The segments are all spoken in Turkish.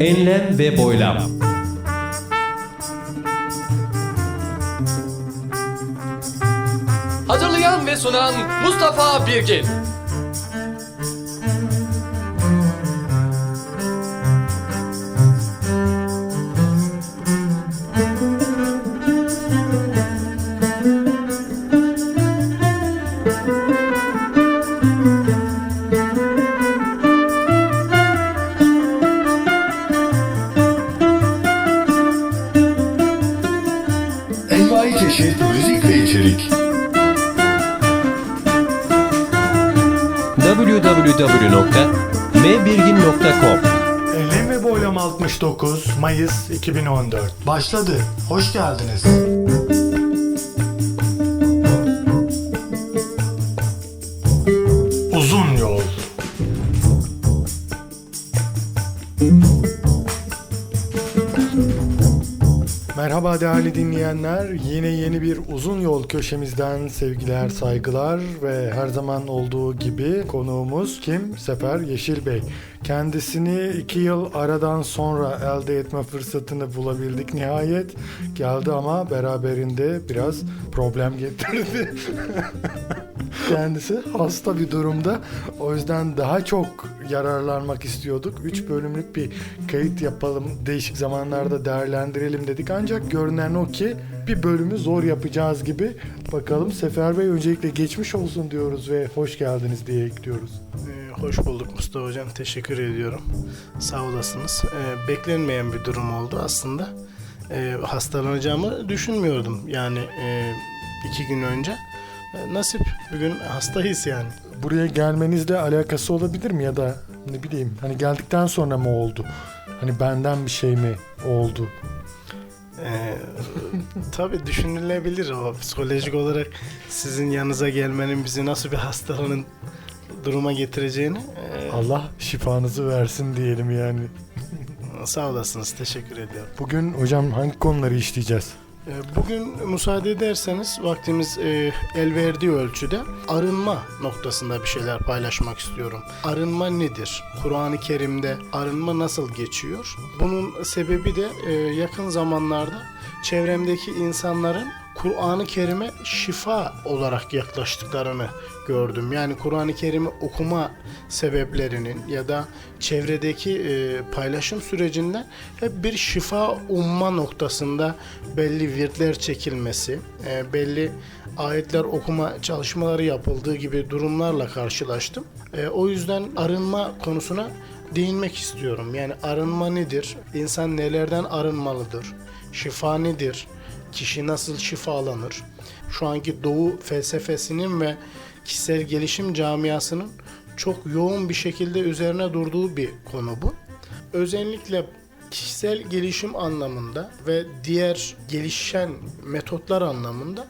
Enlem ve boylam. Hazırlayan ve sunan Mustafa Birgin. www.mbirgin.com Enlem ve Boylam 69 Mayıs 2014 Başladı. Hoş geldiniz. Merhaba değerli dinleyenler. Yine yeni bir uzun yol köşemizden sevgiler, saygılar ve her zaman olduğu gibi konuğumuz kim? Sefer Yeşil Bey. Kendisini iki yıl aradan sonra elde etme fırsatını bulabildik nihayet. Geldi ama beraberinde biraz problem getirdi. Kendisi hasta bir durumda. O yüzden daha çok yararlanmak istiyorduk. 3 bölümlük bir kayıt yapalım. Değişik zamanlarda değerlendirelim dedik. Ancak görünen o ki bir bölümü zor yapacağız gibi. Bakalım Sefer Bey öncelikle geçmiş olsun diyoruz ve hoş geldiniz diye ekliyoruz. Ee, Hoş bulduk Mustafa Hocam. Teşekkür ediyorum. Sağ olasınız. Ee, beklenmeyen bir durum oldu aslında. Ee, hastalanacağımı düşünmüyordum. Yani e, iki gün önce. Ee, nasip. Bugün hastayız yani. Buraya gelmenizle alakası olabilir mi ya da ne bileyim hani geldikten sonra mı oldu? Hani benden bir şey mi oldu? Ee, tabii düşünülebilir o psikolojik olarak sizin yanınıza gelmenin bizi nasıl bir hastalığın duruma getireceğini. ee, Allah şifanızı versin diyelim yani. sağ olasınız. Teşekkür ediyorum. Bugün hocam hangi konuları işleyeceğiz? Ee, Bugün müsaade ederseniz vaktimiz e, el verdiği ölçüde arınma noktasında bir şeyler paylaşmak istiyorum. Arınma nedir? Kur'an-ı Kerim'de arınma nasıl geçiyor? Bunun sebebi de e, yakın zamanlarda çevremdeki insanların Kur'an-ı Kerim'e şifa olarak yaklaştıklarını gördüm. Yani Kur'an-ı Kerim'i okuma sebeplerinin ya da çevredeki e, paylaşım sürecinden hep bir şifa umma noktasında belli virtler çekilmesi, e, belli ayetler okuma çalışmaları yapıldığı gibi durumlarla karşılaştım. E, o yüzden arınma konusuna değinmek istiyorum. Yani arınma nedir? İnsan nelerden arınmalıdır? Şifa nedir? Kişi nasıl şifalanır? Şu anki Doğu felsefesinin ve kişisel gelişim camiasının çok yoğun bir şekilde üzerine durduğu bir konu bu. Özellikle kişisel gelişim anlamında ve diğer gelişen metotlar anlamında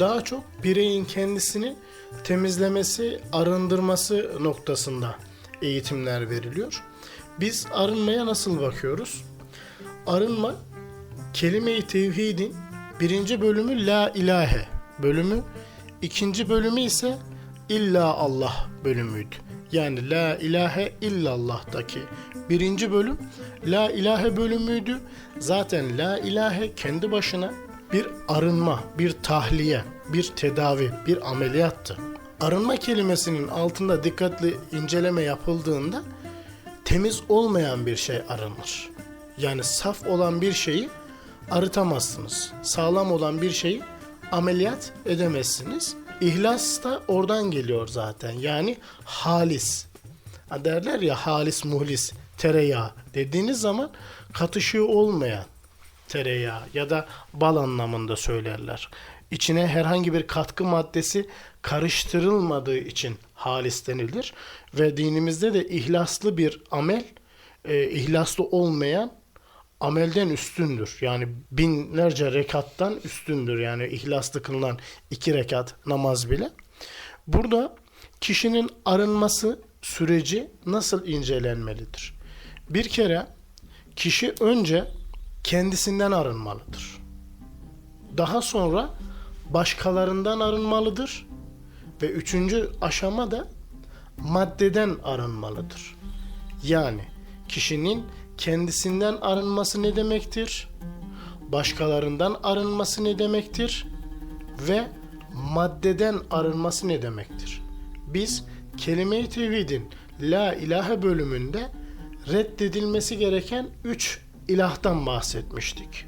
daha çok bireyin kendisini temizlemesi, arındırması noktasında eğitimler veriliyor. Biz arınmaya nasıl bakıyoruz? Arınma kelime-i tevhidin birinci bölümü la ilahe bölümü, ikinci bölümü ise illa Allah bölümüydü. Yani la ilahe illallah'taki birinci bölüm la ilahe bölümüydü. Zaten la ilahe kendi başına bir arınma, bir tahliye, bir tedavi, bir ameliyattı. Arınma kelimesinin altında dikkatli inceleme yapıldığında temiz olmayan bir şey arınır. Yani saf olan bir şeyi arıtamazsınız. Sağlam olan bir şeyi ameliyat edemezsiniz. İhlas da oradan geliyor zaten. Yani halis. Ha derler ya halis muhlis tereyağı dediğiniz zaman katışığı olmayan tereyağı ya da bal anlamında söylerler. İçine herhangi bir katkı maddesi karıştırılmadığı için halis denilir ve dinimizde de ihlaslı bir amel e, ihlaslı olmayan amelden üstündür. Yani binlerce rekattan üstündür. Yani ihlaslı kılınan iki rekat namaz bile. Burada kişinin arınması süreci nasıl incelenmelidir? Bir kere kişi önce kendisinden arınmalıdır. Daha sonra başkalarından arınmalıdır Ve üçüncü aşama da maddeden arınmalıdır. Yani kişinin kendisinden arınması ne demektir? Başkalarından arınması ne demektir? Ve maddeden arınması ne demektir? Biz kelime-i tevhidin la ilahe bölümünde reddedilmesi gereken üç ilahtan bahsetmiştik.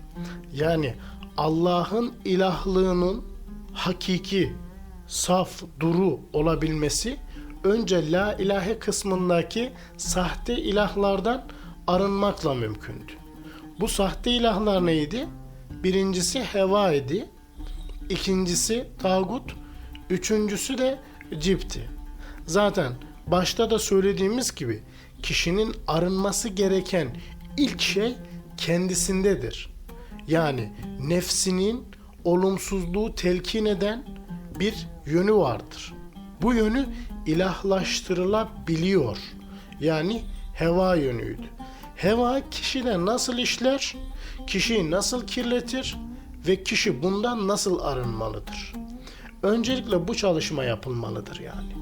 Yani Allah'ın ilahlığının hakiki, saf, duru olabilmesi önce la ilahe kısmındaki sahte ilahlardan arınmakla mümkündü. Bu sahte ilahlar neydi? Birincisi heva idi. ikincisi tağut, üçüncüsü de cipti. Zaten başta da söylediğimiz gibi kişinin arınması gereken ilk şey kendisindedir. Yani nefsinin olumsuzluğu telkin eden bir yönü vardır. Bu yönü ilahlaştırılabiliyor. Yani heva yönüydü. Heva kişide nasıl işler, kişiyi nasıl kirletir ve kişi bundan nasıl arınmalıdır? Öncelikle bu çalışma yapılmalıdır yani.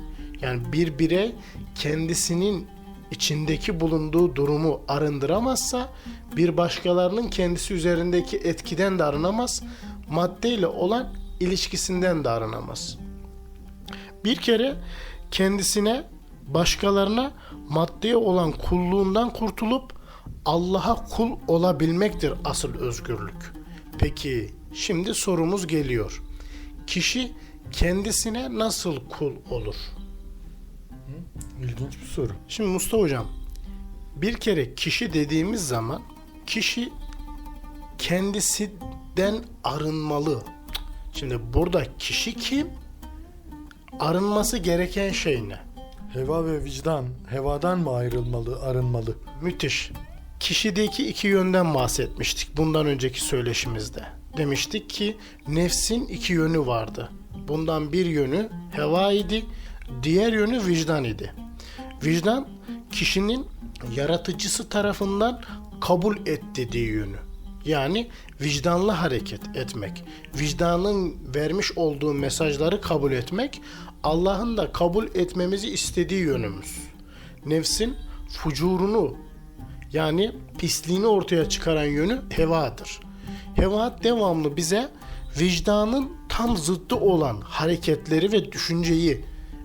Yani bir birey kendisinin içindeki bulunduğu durumu arındıramazsa bir başkalarının kendisi üzerindeki etkiden de arınamaz, maddeyle olan ilişkisinden de arınamaz. Bir kere kendisine, başkalarına maddeye olan kulluğundan kurtulup Allah'a kul olabilmektir asıl özgürlük. Peki şimdi sorumuz geliyor. Kişi kendisine nasıl kul olur? İlginç bir soru. Şimdi Mustafa Hocam bir kere kişi dediğimiz zaman kişi kendisinden arınmalı. Şimdi burada kişi kim? Arınması gereken şey ne? Heva ve vicdan hevadan mı ayrılmalı, arınmalı? Müthiş. Kişideki iki yönden bahsetmiştik bundan önceki söyleşimizde. Demiştik ki nefsin iki yönü vardı. Bundan bir yönü heva idi, diğer yönü vicdan idi. Vicdan kişinin yaratıcısı tarafından kabul et dediği yönü. Yani vicdanlı hareket etmek. Vicdanın vermiş olduğu mesajları kabul etmek, Allah'ın da kabul etmemizi istediği yönümüz. Nefsin fucurunu yani pisliğini ortaya çıkaran yönü hevadır. Heva devamlı bize vicdanın tam zıddı olan hareketleri ve düşünceyi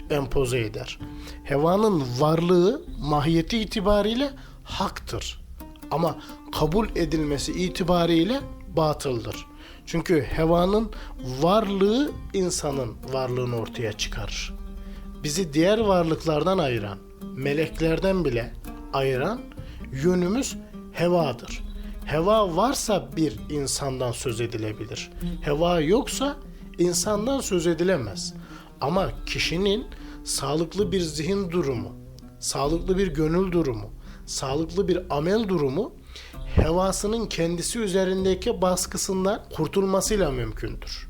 empoze eder. Hevanın varlığı mahiyeti itibariyle haktır. Ama kabul edilmesi itibariyle batıldır. Çünkü hevanın varlığı insanın varlığını ortaya çıkarır. Bizi diğer varlıklardan ayıran, meleklerden bile ayıran yönümüz hevadır. Heva varsa bir insandan söz edilebilir. Heva yoksa insandan söz edilemez. Ama kişinin sağlıklı bir zihin durumu, sağlıklı bir gönül durumu, sağlıklı bir amel durumu hevasının kendisi üzerindeki baskısından kurtulmasıyla mümkündür.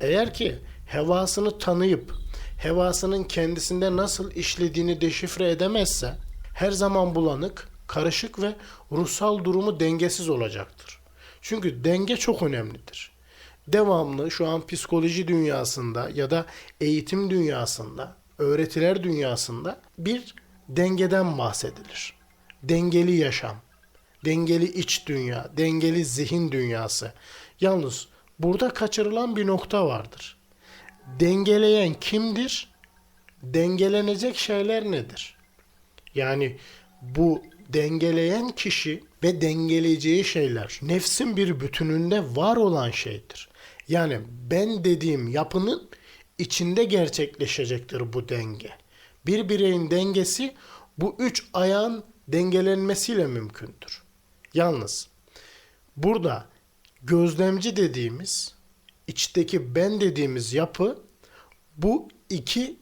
Eğer ki hevasını tanıyıp hevasının kendisinde nasıl işlediğini deşifre edemezse her zaman bulanık, karışık ve ruhsal durumu dengesiz olacaktır. Çünkü denge çok önemlidir. Devamlı şu an psikoloji dünyasında ya da eğitim dünyasında, öğretiler dünyasında bir dengeden bahsedilir. Dengeli yaşam, dengeli iç dünya, dengeli zihin dünyası. Yalnız burada kaçırılan bir nokta vardır. Dengeleyen kimdir? Dengelenecek şeyler nedir? Yani bu dengeleyen kişi ve dengeleyeceği şeyler nefsin bir bütününde var olan şeydir. Yani ben dediğim yapının içinde gerçekleşecektir bu denge. Bir bireyin dengesi bu üç ayağın dengelenmesiyle mümkündür. Yalnız burada gözlemci dediğimiz içteki ben dediğimiz yapı bu iki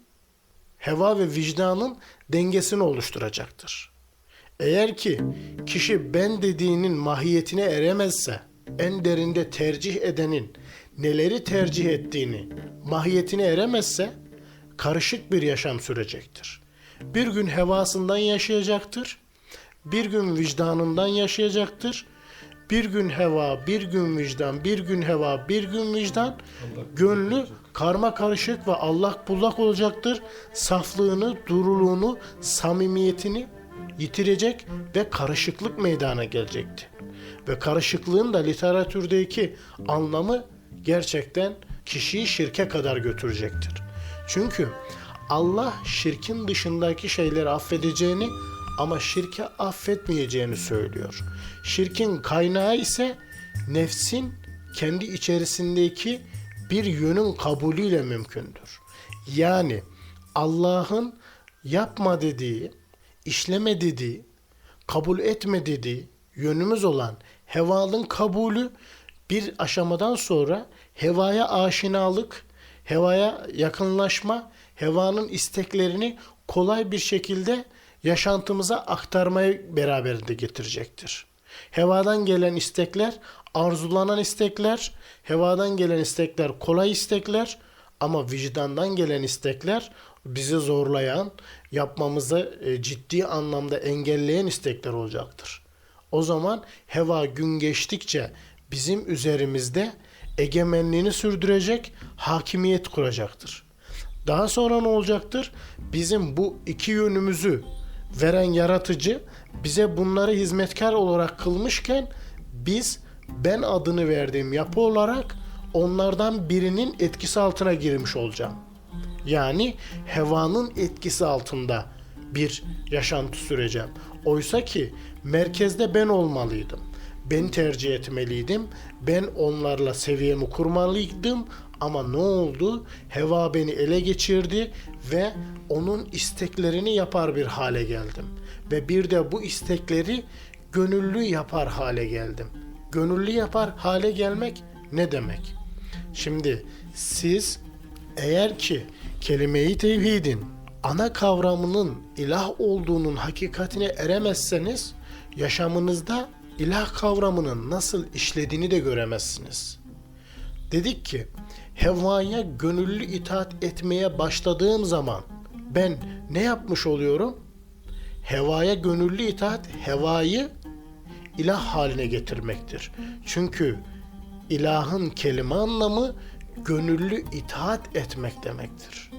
heva ve vicdanın dengesini oluşturacaktır. Eğer ki kişi ben dediğinin mahiyetine eremezse, en derinde tercih edenin neleri tercih ettiğini mahiyetine eremezse karışık bir yaşam sürecektir. Bir gün hevasından yaşayacaktır, bir gün vicdanından yaşayacaktır, Bir gün heva, bir gün vicdan, bir gün heva, bir gün vicdan. Gönlü karma karışık ve allak bullak olacaktır. Saflığını, duruluğunu, samimiyetini yitirecek ve karışıklık meydana gelecekti. Ve karışıklığın da literatürdeki anlamı gerçekten kişiyi şirke kadar götürecektir. Çünkü Allah şirkin dışındaki şeyleri affedeceğini ama şirke affetmeyeceğini söylüyor. Şirkin kaynağı ise nefsin kendi içerisindeki bir yönün kabulüyle mümkündür. Yani Allah'ın yapma dediği, işleme dediği, kabul etme dediği yönümüz olan hevalın kabulü bir aşamadan sonra hevaya aşinalık, hevaya yakınlaşma, hevanın isteklerini kolay bir şekilde yaşantımıza aktarmayı beraberinde getirecektir. Hevadan gelen istekler, arzulanan istekler, hevadan gelen istekler kolay istekler ama vicdandan gelen istekler bizi zorlayan, yapmamızı e, ciddi anlamda engelleyen istekler olacaktır. O zaman heva gün geçtikçe bizim üzerimizde egemenliğini sürdürecek, hakimiyet kuracaktır. Daha sonra ne olacaktır? Bizim bu iki yönümüzü veren yaratıcı bize bunları hizmetkar olarak kılmışken biz ben adını verdiğim yapı olarak onlardan birinin etkisi altına girmiş olacağım. Yani hevanın etkisi altında bir yaşantı süreceğim. Oysa ki merkezde ben olmalıydım. Ben tercih etmeliydim. Ben onlarla seviyemi kurmalıydım. Ama ne oldu? Heva beni ele geçirdi ve onun isteklerini yapar bir hale geldim. Ve bir de bu istekleri gönüllü yapar hale geldim. Gönüllü yapar hale gelmek ne demek? Şimdi siz eğer ki kelime-i tevhidin ana kavramının ilah olduğunun hakikatine eremezseniz yaşamınızda ilah kavramının nasıl işlediğini de göremezsiniz. Dedik ki hevaya gönüllü itaat etmeye başladığım zaman ben ne yapmış oluyorum? Hevaya gönüllü itaat hevayı ilah haline getirmektir. Çünkü ilahın kelime anlamı gönüllü itaat etmek demektir.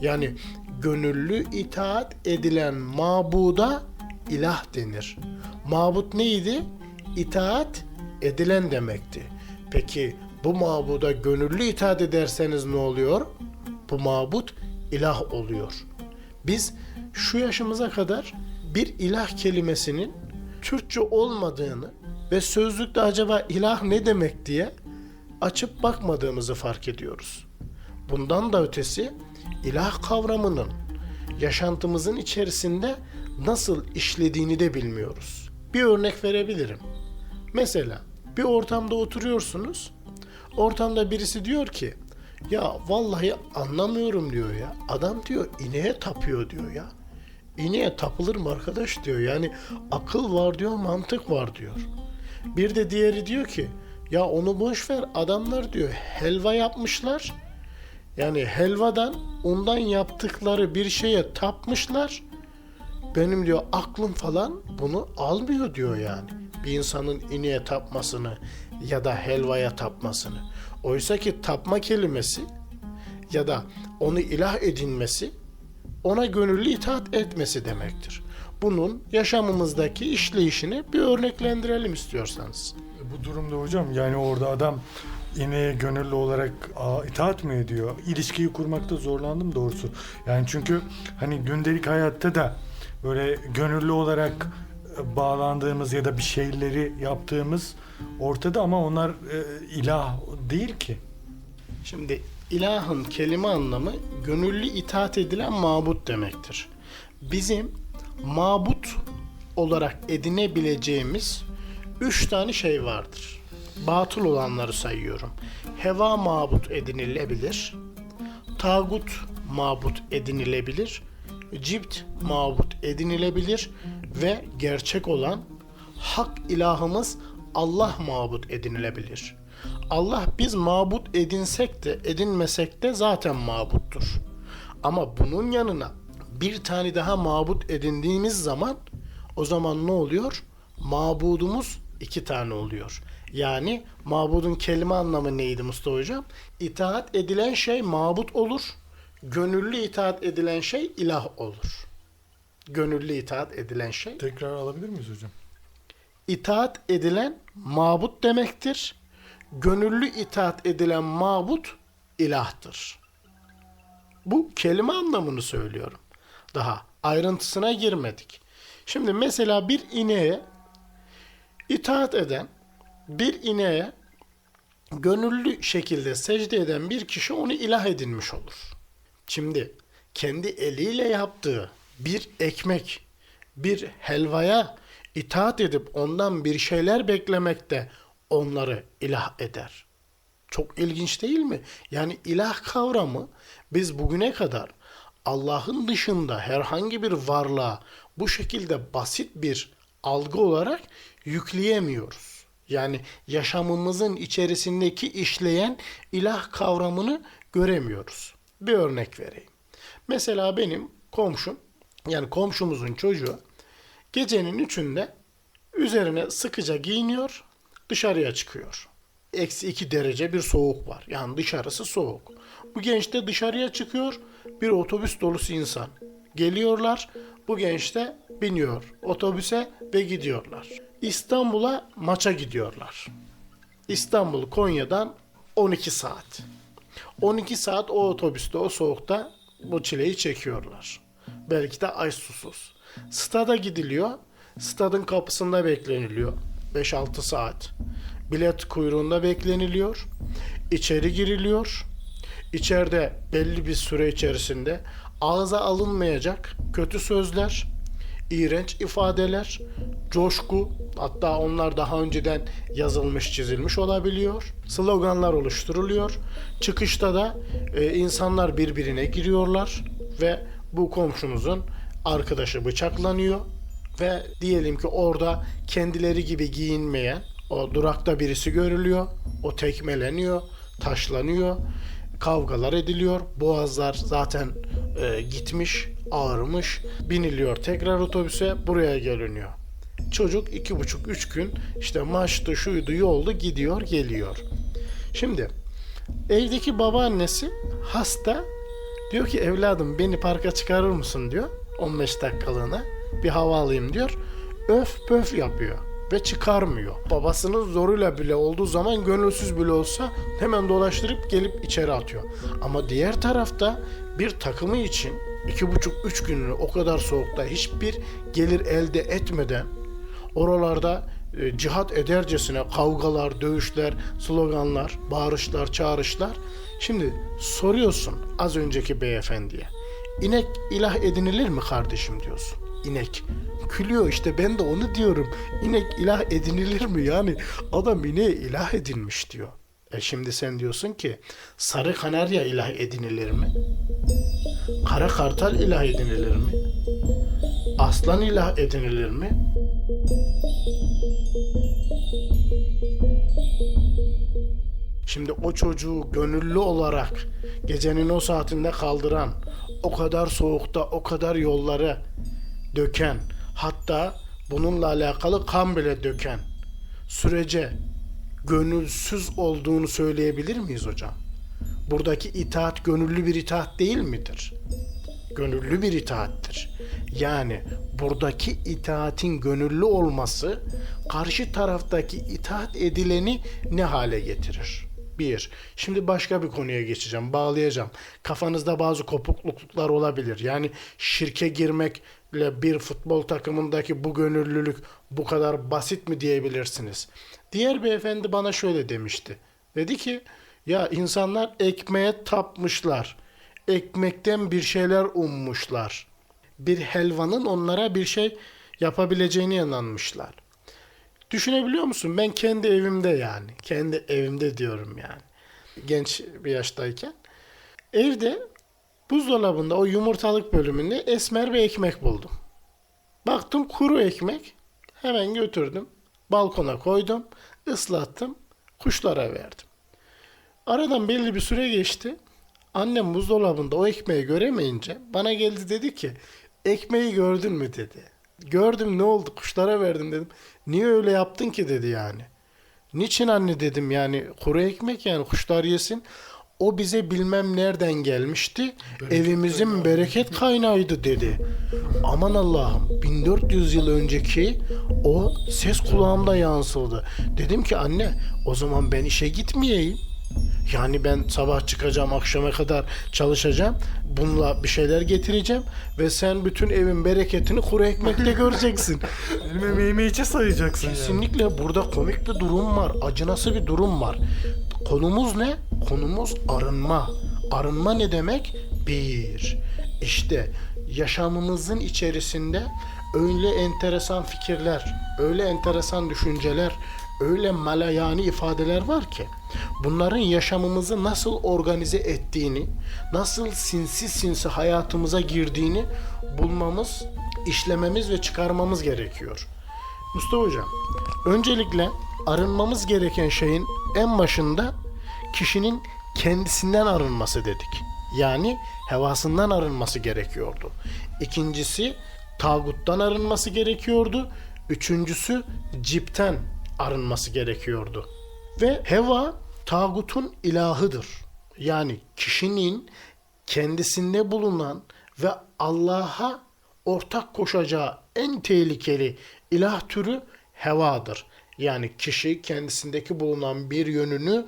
Yani gönüllü itaat edilen mabuda ilah denir. Mabut neydi? İtaat edilen demekti. Peki bu mabuda gönüllü itaat ederseniz ne oluyor? Bu mabut ilah oluyor. Biz şu yaşımıza kadar bir ilah kelimesinin Türkçe olmadığını ve sözlükte acaba ilah ne demek diye açıp bakmadığımızı fark ediyoruz. Bundan da ötesi ilah kavramının yaşantımızın içerisinde nasıl işlediğini de bilmiyoruz. Bir örnek verebilirim. Mesela bir ortamda oturuyorsunuz. Ortamda birisi diyor ki ya vallahi anlamıyorum diyor ya. Adam diyor ineğe tapıyor diyor ya. İneğe tapılır mı arkadaş diyor. Yani akıl var diyor, mantık var diyor. Bir de diğeri diyor ki ya onu boş ver adamlar diyor helva yapmışlar. Yani helvadan ondan yaptıkları bir şeye tapmışlar. Benim diyor aklım falan bunu almıyor diyor yani. Bir insanın ineğe tapmasını ya da helvaya tapmasını. Oysa ki tapma kelimesi ya da onu ilah edinmesi ona gönüllü itaat etmesi demektir. Bunun yaşamımızdaki işleyişini bir örneklendirelim istiyorsanız. Bu durumda hocam yani orada adam ineğe gönüllü olarak aa, itaat mı ediyor? İlişkiyi kurmakta zorlandım doğrusu. Yani çünkü hani gündelik hayatta da böyle gönüllü olarak e, bağlandığımız ya da bir şeyleri yaptığımız ortada ama onlar e, ilah değil ki. Şimdi ilahın kelime anlamı gönüllü itaat edilen mabut demektir. Bizim mabut olarak edinebileceğimiz üç tane şey vardır. Batıl olanları sayıyorum. Heva mabut edinilebilir. Tagut mabut edinilebilir. Cipt mabut edinilebilir ve gerçek olan hak ilahımız Allah mabut edinilebilir. Allah biz mabut edinsek de edinmesek de zaten mabuttur. Ama bunun yanına bir tane daha mabut edindiğimiz zaman o zaman ne oluyor? Mabudumuz iki tane oluyor. Yani mabudun kelime anlamı neydi Mustafa Hocam? İtaat edilen şey mabut olur. Gönüllü itaat edilen şey ilah olur. Gönüllü itaat edilen şey Tekrar alabilir miyiz hocam? itaat edilen mabut demektir. Gönüllü itaat edilen mabut ilahtır. Bu kelime anlamını söylüyorum. Daha ayrıntısına girmedik. Şimdi mesela bir ineğe itaat eden bir ineğe gönüllü şekilde secde eden bir kişi onu ilah edinmiş olur. Şimdi kendi eliyle yaptığı bir ekmek, bir helvaya itaat edip ondan bir şeyler beklemekte onları ilah eder. Çok ilginç değil mi? Yani ilah kavramı biz bugüne kadar Allah'ın dışında herhangi bir varlığa bu şekilde basit bir algı olarak yükleyemiyoruz. Yani yaşamımızın içerisindeki işleyen ilah kavramını göremiyoruz. Bir örnek vereyim. Mesela benim komşum yani komşumuzun çocuğu gecenin üçünde üzerine sıkıca giyiniyor dışarıya çıkıyor. Eksi iki derece bir soğuk var. Yani dışarısı soğuk. Bu genç de dışarıya çıkıyor. Bir otobüs dolusu insan. Geliyorlar. Bu genç de biniyor otobüse ve gidiyorlar. İstanbul'a maça gidiyorlar. İstanbul Konya'dan 12 saat. 12 saat o otobüste o soğukta bu çileyi çekiyorlar. Belki de ay susuz. Stada gidiliyor. Stadın kapısında bekleniliyor. 5-6 saat. Bilet kuyruğunda bekleniliyor. İçeri giriliyor. İçeride belli bir süre içerisinde ağza alınmayacak kötü sözler, iğrenç ifadeler, coşku, hatta onlar daha önceden yazılmış, çizilmiş olabiliyor. Sloganlar oluşturuluyor. Çıkışta da e, insanlar birbirine giriyorlar ve bu komşumuzun arkadaşı bıçaklanıyor ve diyelim ki orada kendileri gibi giyinmeyen o durakta birisi görülüyor. O tekmeleniyor, taşlanıyor, kavgalar ediliyor. Boğazlar zaten e, gitmiş, ağırmış. Biniliyor tekrar otobüse buraya geliniyor. Çocuk iki buçuk üç gün işte maçtı şuydu yoldu gidiyor geliyor. Şimdi evdeki babaannesi hasta diyor ki evladım beni parka çıkarır mısın diyor 15 dakikalığına bir hava alayım diyor. Öf pöf yapıyor ve çıkarmıyor. Babasının zoruyla bile olduğu zaman gönülsüz bile olsa hemen dolaştırıp gelip içeri atıyor. Ama diğer tarafta bir takımı için iki buçuk üç gününü o kadar soğukta hiçbir gelir elde etmeden oralarda e, cihat edercesine kavgalar, dövüşler, sloganlar, bağırışlar, çağrışlar. Şimdi soruyorsun az önceki beyefendiye. İnek ilah edinilir mi kardeşim diyorsun. İnek. Külüyor işte ben de onu diyorum. İnek ilah edinilir mi? Yani adam ineğe ilah edinmiş diyor. E şimdi sen diyorsun ki sarı kanarya ilah edinilir mi? Kara kartal ilah edinilir mi? Aslan ilah edinilir mi? Şimdi o çocuğu gönüllü olarak gecenin o saatinde kaldıran, o kadar soğukta o kadar yolları döken, hatta bununla alakalı kan bile döken sürece gönülsüz olduğunu söyleyebilir miyiz hocam? Buradaki itaat gönüllü bir itaat değil midir? Gönüllü bir itaattir. Yani buradaki itaatin gönüllü olması karşı taraftaki itaat edileni ne hale getirir? Bir. Şimdi başka bir konuya geçeceğim. Bağlayacağım. Kafanızda bazı kopukluklar olabilir. Yani şirke girmekle bir futbol takımındaki bu gönüllülük bu kadar basit mi diyebilirsiniz. Diğer beyefendi bana şöyle demişti. Dedi ki ya insanlar ekmeğe tapmışlar. Ekmekten bir şeyler ummuşlar. Bir helvanın onlara bir şey yapabileceğine inanmışlar. Düşünebiliyor musun? Ben kendi evimde yani. Kendi evimde diyorum yani. Genç bir yaştayken. Evde buzdolabında o yumurtalık bölümünde esmer bir ekmek buldum. Baktım kuru ekmek. Hemen götürdüm. Balkona koydum. ıslattım. Kuşlara verdim. Aradan belli bir süre geçti. Annem buzdolabında o ekmeği göremeyince bana geldi dedi ki ekmeği gördün mü dedi. gördüm ne oldu kuşlara verdim dedim. Niye öyle yaptın ki dedi yani. Niçin anne dedim yani kuru ekmek yani kuşlar yesin. O bize bilmem nereden gelmişti. Evimizin bereket kaynağıydı dedi. Aman Allah'ım 1400 yıl önceki o ses kulağımda yansıldı. Dedim ki anne o zaman ben işe gitmeyeyim. Yani ben sabah çıkacağım akşama kadar çalışacağım. Bununla bir şeyler getireceğim ve sen bütün evin bereketini kuru ekmekle göreceksin. Benim emeğimi içe sayacaksın yani. Kesinlikle burada komik bir durum var. Acınası bir durum var. Konumuz ne? Konumuz arınma. Arınma ne demek? Bir. İşte yaşamımızın içerisinde öyle enteresan fikirler, öyle enteresan düşünceler, öyle malayani ifadeler var ki bunların yaşamımızı nasıl organize ettiğini, nasıl sinsi sinsi hayatımıza girdiğini bulmamız, işlememiz ve çıkarmamız gerekiyor. Mustafa Hocam, öncelikle arınmamız gereken şeyin en başında kişinin kendisinden arınması dedik. Yani hevasından arınması gerekiyordu. İkincisi tağuttan arınması gerekiyordu. Üçüncüsü cipten arınması gerekiyordu. Ve heva tağutun ilahıdır. Yani kişinin kendisinde bulunan ve Allah'a ortak koşacağı en tehlikeli ilah türü hevadır. Yani kişi kendisindeki bulunan bir yönünü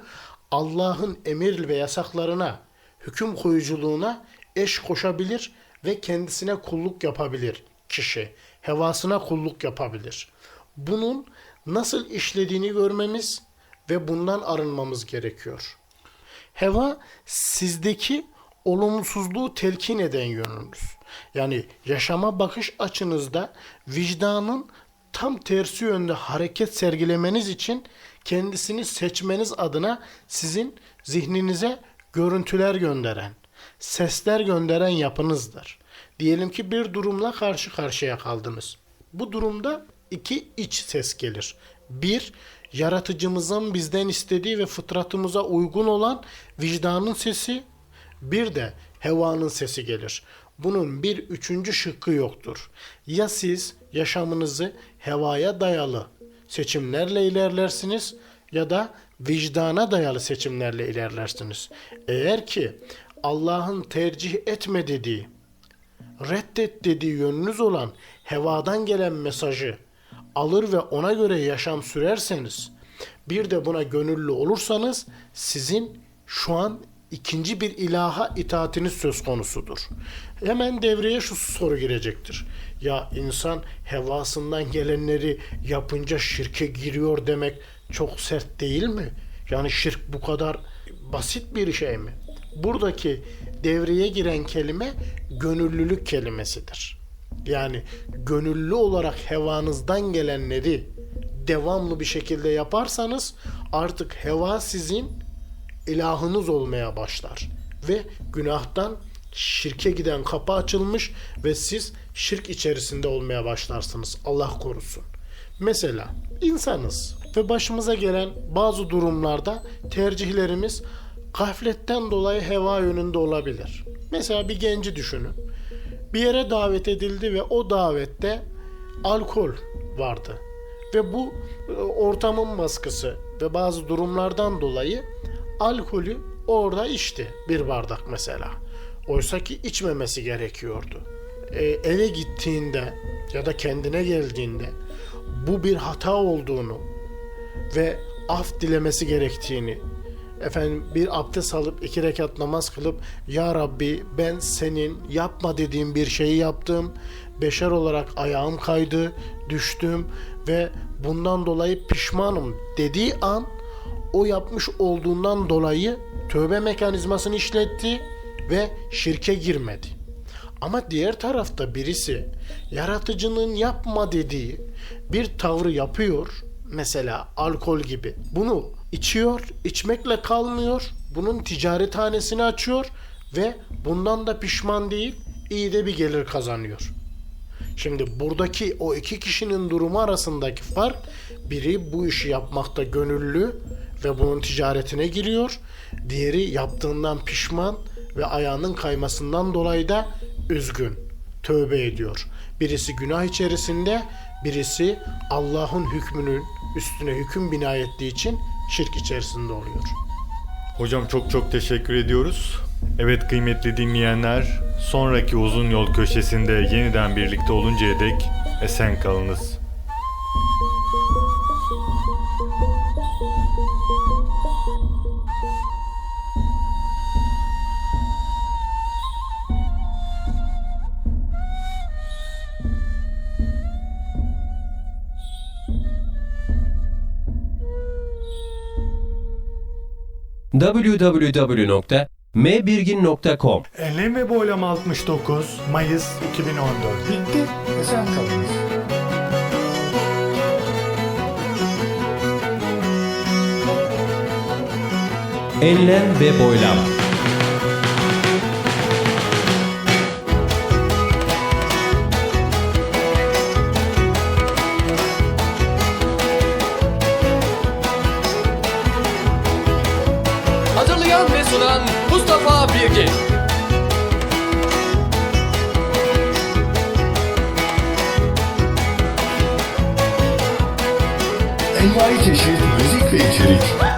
Allah'ın emir ve yasaklarına, hüküm koyuculuğuna eş koşabilir ve kendisine kulluk yapabilir kişi. Hevasına kulluk yapabilir. Bunun nasıl işlediğini görmemiz ve bundan arınmamız gerekiyor. Heva sizdeki olumsuzluğu telkin eden yönünüz. Yani yaşama bakış açınızda vicdanın tam tersi yönde hareket sergilemeniz için kendisini seçmeniz adına sizin zihninize görüntüler gönderen, sesler gönderen yapınızdır. Diyelim ki bir durumla karşı karşıya kaldınız. Bu durumda iki iç ses gelir. Bir, yaratıcımızın bizden istediği ve fıtratımıza uygun olan vicdanın sesi. Bir de hevanın sesi gelir. Bunun bir üçüncü şıkkı yoktur. Ya siz yaşamınızı hevaya dayalı seçimlerle ilerlersiniz ya da vicdana dayalı seçimlerle ilerlersiniz. Eğer ki Allah'ın tercih etme dediği, reddet dediği yönünüz olan hevadan gelen mesajı alır ve ona göre yaşam sürerseniz, bir de buna gönüllü olursanız sizin şu an ikinci bir ilaha itaatiniz söz konusudur. Hemen devreye şu soru girecektir. Ya insan hevasından gelenleri yapınca şirke giriyor demek çok sert değil mi? Yani şirk bu kadar basit bir şey mi? Buradaki devreye giren kelime gönüllülük kelimesidir. Yani gönüllü olarak hevanızdan gelenleri devamlı bir şekilde yaparsanız artık heva sizin ilahınız olmaya başlar ve günahtan şirke giden kapı açılmış ve siz şirk içerisinde olmaya başlarsınız. Allah korusun. Mesela insanız ve başımıza gelen bazı durumlarda tercihlerimiz gafletten dolayı heva yönünde olabilir. Mesela bir genci düşünün. Bir yere davet edildi ve o davette alkol vardı. Ve bu e, ortamın baskısı ve bazı durumlardan dolayı alkolü orada içti bir bardak mesela. Oysa ki içmemesi gerekiyordu. E, eve gittiğinde ya da kendine geldiğinde bu bir hata olduğunu ve af dilemesi gerektiğini efendim bir abdest alıp iki rekat namaz kılıp ya Rabbi ben senin yapma dediğim bir şeyi yaptım beşer olarak ayağım kaydı düştüm ve bundan dolayı pişmanım dediği an o yapmış olduğundan dolayı tövbe mekanizmasını işletti ve şirke girmedi. Ama diğer tarafta birisi yaratıcının yapma dediği bir tavrı yapıyor. Mesela alkol gibi. Bunu içiyor, içmekle kalmıyor. Bunun ticarethanesini açıyor ve bundan da pişman değil, iyi de bir gelir kazanıyor. Şimdi buradaki o iki kişinin durumu arasındaki fark biri bu işi yapmakta gönüllü ve bunun ticaretine giriyor. Diğeri yaptığından pişman ve ayağının kaymasından dolayı da üzgün. tövbe ediyor. Birisi günah içerisinde, birisi Allah'ın hükmünün üstüne hüküm bina ettiği için şirk içerisinde oluyor. Hocam çok çok teşekkür ediyoruz. Evet kıymetli dinleyenler, sonraki uzun yol köşesinde yeniden birlikte oluncaya dek esen kalınız. www.mbirgin.com Enlem ve Boylam 69 Mayıs 2014 Bitti. Esen kalınız. Enlem ve boylam. Hazırlayan ve sunan Mustafa Birgin. Envai çeşit müzik ve içerik.